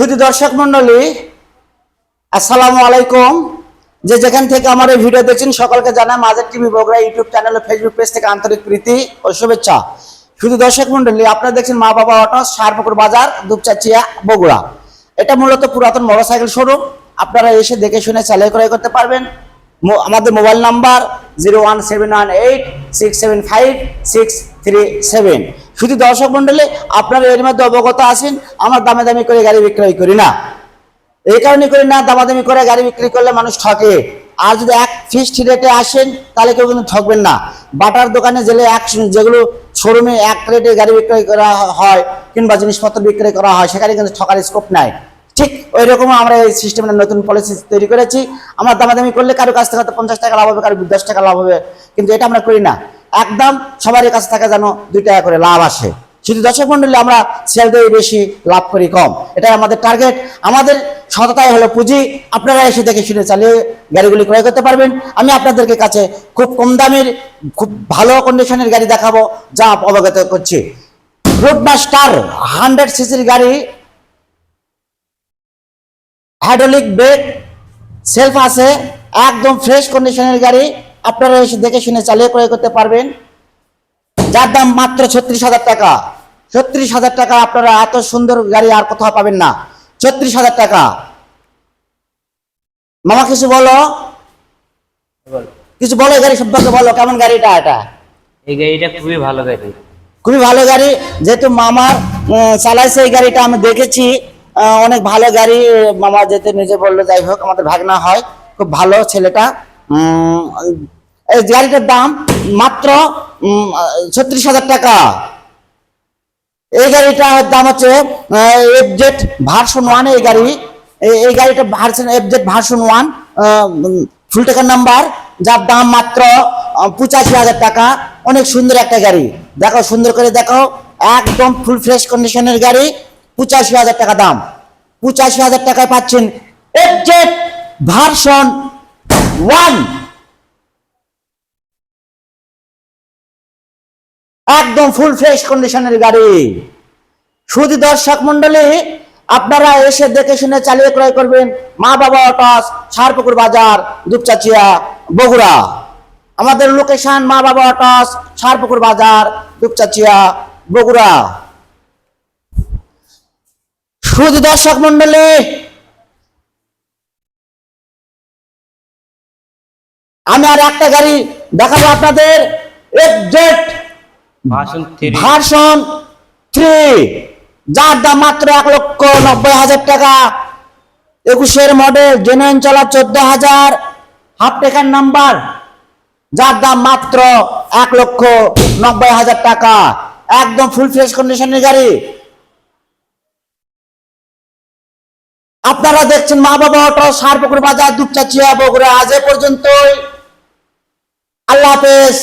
শুধু দর্শক মন্ডলী, আসসালামু আলাইকুম। যে যেখান থেকে আমার এই ভিডিও দেখছেন, সকলকে জানাই Mazar TV Bogura YouTube channel ও ফেসবুক পেজ থেকে আন্তরিক প্রীতি ও শুভেচ্ছা। শুধু দর্শক মন্ডলী, আপনারা দেখছেন মা বাবা অটো, সারপুকুর বাজার, দুপচাচিয়া, বগুড়া। এটা মূলত পুরাতন মোটরসাইকেল শোরুম। আপনারা এসে দেখে শুনে চালিয়ে ক্রয় করতে পারবেন। আমাদের mobile number zero one seven one eight six seven five six three seven. শুধু দর্শক মন্ডলে আপনারা এর মধ্যে অবগত আসেন আমার দামে দামি করে গাড়ি বিক্রয় করি না। এই কারণে করি না, দামাদামি করে গাড়ি বিক্রি করলে মানুষ ঠকে। আর যদি এক ফিক্সড রেটে আসেন, তাহলে কেউ কিন্তু ঠকবেন না। বাটার দোকানে জেলে এক যেগুলো শোরুমে এক রেটে গাড়ি বিক্রয় করা হয় কিংবা জিনিসপত্র বিক্রয় করা হয়, সেখানে কিন্তু ঠকার স্কোপ নাই। ঠিক ওই রকম আমরা এই সিস্টেমের নতুন পলিসি তৈরি করেছি। আমরা দামাদামি করলে কারও কাছ থেকে হয়তো পঞ্চাশ টাকা লাভ হবে, কারও দশ টাকা লাভ হবে, কিন্তু এটা আমরা করি না। একদম সবারই কাছে থাকে যেন দুই টাকা করে লাভ আসে। শুধু দর্শক মন্ডলী, আমরা সেল দিয়ে বেশি লাভ করি কম। এটাই আমাদের টার্গেট আমাদের সততাই হলো পুঁজি। আপনারা এসে দেখে শুনে চালিয়ে গাড়িগুলি ক্রয় করতে পারবেন। আমি আপনাদেরকে কাছে খুব কম দামের, খুব ভালো কন্ডিশনের গাড়ি দেখাবো, যা অবগত করছি। রোডমাস্টার হান্ড্রেড সিসির গাড়ি হাইড্রোলিক ব্রেক সেলফ আছে, একদম ফ্রেশ কন্ডিশনের গাড়ি। আপনারা এসে দেখে শুনে চালিয়ে ক্রয় করতে পারবেন। যার দাম মাত্র ছত্রিশ হাজার টাকা। ছত্রিশ হাজার টাকা আপনারা এত সুন্দর গাড়ি আর কোথাও পাবেন না। ছত্রিশ হাজার টাকা। মামা কিছু বলো? কিছু বলো গাড়ি সম্পর্কে বলো কেমন গাড়িটা এটা? এই গাড়িটা খুবই ভালো গাড়ি। খুবই ভালো গাড়ি। যেহেতু মামার চালাইছে এই গাড়িটা আমি দেখেছি অনেক ভালো গাড়ি মামা যেতে নিজে বলল যাই হোক আমাদের ভাগনা হয়। খুব ভালো ছেলেটা। গাড়িটার দাম মাত্র ছত্রিশ হাজার টাকা। এই গাড়িটার দাম হচ্ছে এফ জেড ভার্সন ওয়ান এই গাড়ি। এই- গাড়িটা version F Z version one full টাকার নাম্বার যার দাম মাত্র পঁচাশি হাজার টাকা। অনেক সুন্দর একটা গাড়ি। দেখো, সুন্দর করে দেখো, একদম ফুল ফ্রেশ কন্ডিশনের গাড়ি, পঁচাশি হাজার টাকা দাম। পঁচাশি হাজার টাকায় পাচ্ছেন এফ জেড ভার্সন ওয়ান একদম ফুল ফ্রেশ কন্ডিশনের গাড়ি। শুধু দর্শক মন্ডলী আপনারা এসে দেখে শুনে চালিয়ে ক্রয় করবেন মা বাবা অটাস, সারপুকুর বাজার, দুপচাচিয়া, বগুড়া। আমাদের লোকেশন মা বাবা অটাস, সারপুকুর বাজার, দুপচাচিয়া, বগুড়া। শুধু দর্শক মন্ডলী আমি আর একটা গাড়ি দেখাবো আপনাদের। FZ version three. যার দাম মাত্র এক লক্ষ নব্বই হাজার টাকা। একুশের মডেল জেনুইন চলা চোদ্দ হাজার। হাফ টেকার নাম্বার যার দাম মাত্র এক লক্ষ নব্বই হাজার টাকা। একদম ফুল ফ্রেশ কন্ডিশনের গাড়ি। আপনারা দেখছেন মা বাবা অটো সারপুকুর বাজার দুপচাচিয়া বগুড়া। আজ এ পর্যন্তই। আল্লাহ হাফেজ।